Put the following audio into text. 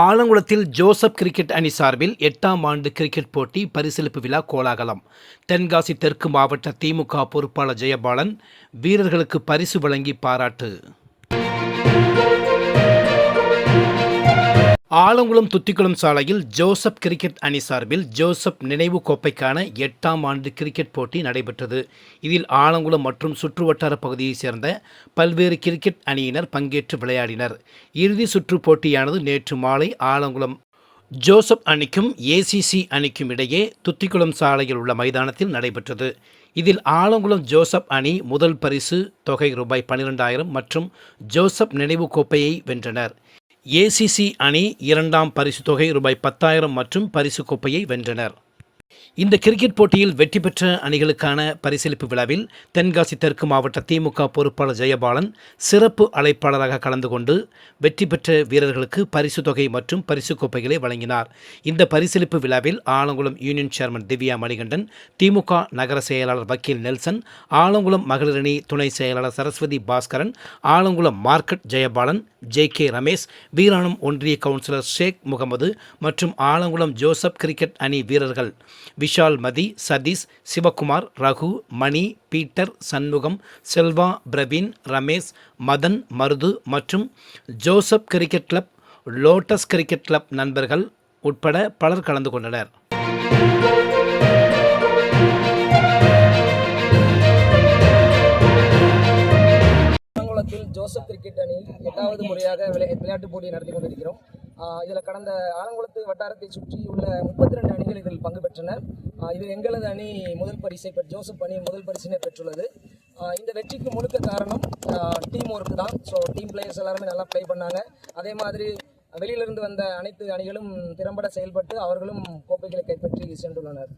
ஆலங்குளத்தில் Joseph cricket அணி சார்பில் எட்டாம் ஆண்டு கிரிக்கெட் போட்டி பரிசளிப்பு விழா கோலாகலம். தென்காசி தெற்கு மாவட்ட திமுக பொறுப்பாளர் ஜெயபாலன் வீரர்களுக்கு பரிசு வழங்கி பாராட்டு. ஆலங்குளம் துத்திக்குளம் சாலையில் ஜோசப் கிரிக்கெட் அணி சார்பில் ஜோசப் நினைவு கோப்பைக்கான எட்டாம் ஆண்டு கிரிக்கெட் போட்டி நடைபெற்றது. இதில் ஆலங்குளம் மற்றும் சுற்றுவட்டார பகுதியைச் சேர்ந்த பல்வேறு கிரிக்கெட் அணியினர் பங்கேற்று விளையாடினர். இறுதி சுற்று போட்டியானது நேற்று மாலை ஆலங்குளம். ஜோசப் அணிக்கும் ஏசிசி அணிக்கும் இடையே துத்திக்குளம் சாலையில் உள்ள மைதானத்தில் நடைபெற்றது. இதில் ஆலங்குளம் ஜோசப் அணி முதல் பரிசு தொகை ரூபாய் பன்னிரெண்டாயிரம் மற்றும் ஜோசப் நினைவு கோப்பையை வென்றனர். ஏசிசி அணி இரண்டாம் பரிசு தொகை ரூபாய் பத்தாயிரம் மற்றும் பரிசு கோப்பையை வென்றனர். இந்த கிரிக்கெட் போட்டியில் வெற்றி பெற்ற அணிகளுக்கான பரிசளிப்பு விழாவில் தென்காசி தெற்கு மாவட்ட திமுக பொறுப்பாளர் ஜெயபாலன் சிறப்பு அழைப்பாளராக கலந்து கொண்டு வெற்றி பெற்ற வீரர்களுக்கு பரிசு தொகை மற்றும் பரிசு கோப்பைகளை வழங்கினார். இந்த பரிசளிப்பு விழாவில் ஆலங்குளம் யூனியன் சேர்மன் திவ்யா மணிகண்டன் திமுக நகர செயலாளர் வக்கீல் நெல்சன் ஆலங்குளம் மகளிரணி துணை செயலாளர் Saraswathi Baskaran Alangulam market Jayabalan J K Ramesh Veeranam ஒன்றிய கவுன்சிலர் ஷேக் முகமது மற்றும் ஆலங்குளம் ஜோசப் கிரிக்கெட் அணி வீரர்கள். விஷால் மதி சதீஷ் சிவகுமார் ரகு மணி பீட்டர் சண்முகம் செல்வா பிரவீன் ரமேஷ் மதன் மருது மற்றும் Joseph cricket club Lotus cricket club நண்பர்கள் உட்பட பலர் கலந்து கொண்டனர். ஜோசப் கிரிக்கெட் அணி எட்டாவது முறையாக விளையாட்டு விளையாட்டுப் போட்டியை நடத்தி கொண்டிருக்கிறோம். இதில் கடந்த ஆலங்குளத்து வட்டாரத்தை சுற்றி உள்ள முப்பத்தி ரெண்டு அணிகள் இதில் பங்கு பெற்றனர் இதில் எங்களது அணி முதல் பரிசை பெற்ற ஜோசப் அணி முதல் பரிசினை பெற்றுள்ளது. இந்த வெற்றிக்கு முழுக்க காரணம் டீம் ஒர்க் தான். ஸோ டீம் பிளேயர்ஸ் எல்லாருமே நல்லா ப்ளே பண்ணாங்க. அதே மாதிரி வெளியிலிருந்து வந்த அனைத்து அணிகளும் திறம்பட செயல்பட்டு அவர்களும் கோப்பைகளை கைப்பற்றி சென்றுள்ளனர்.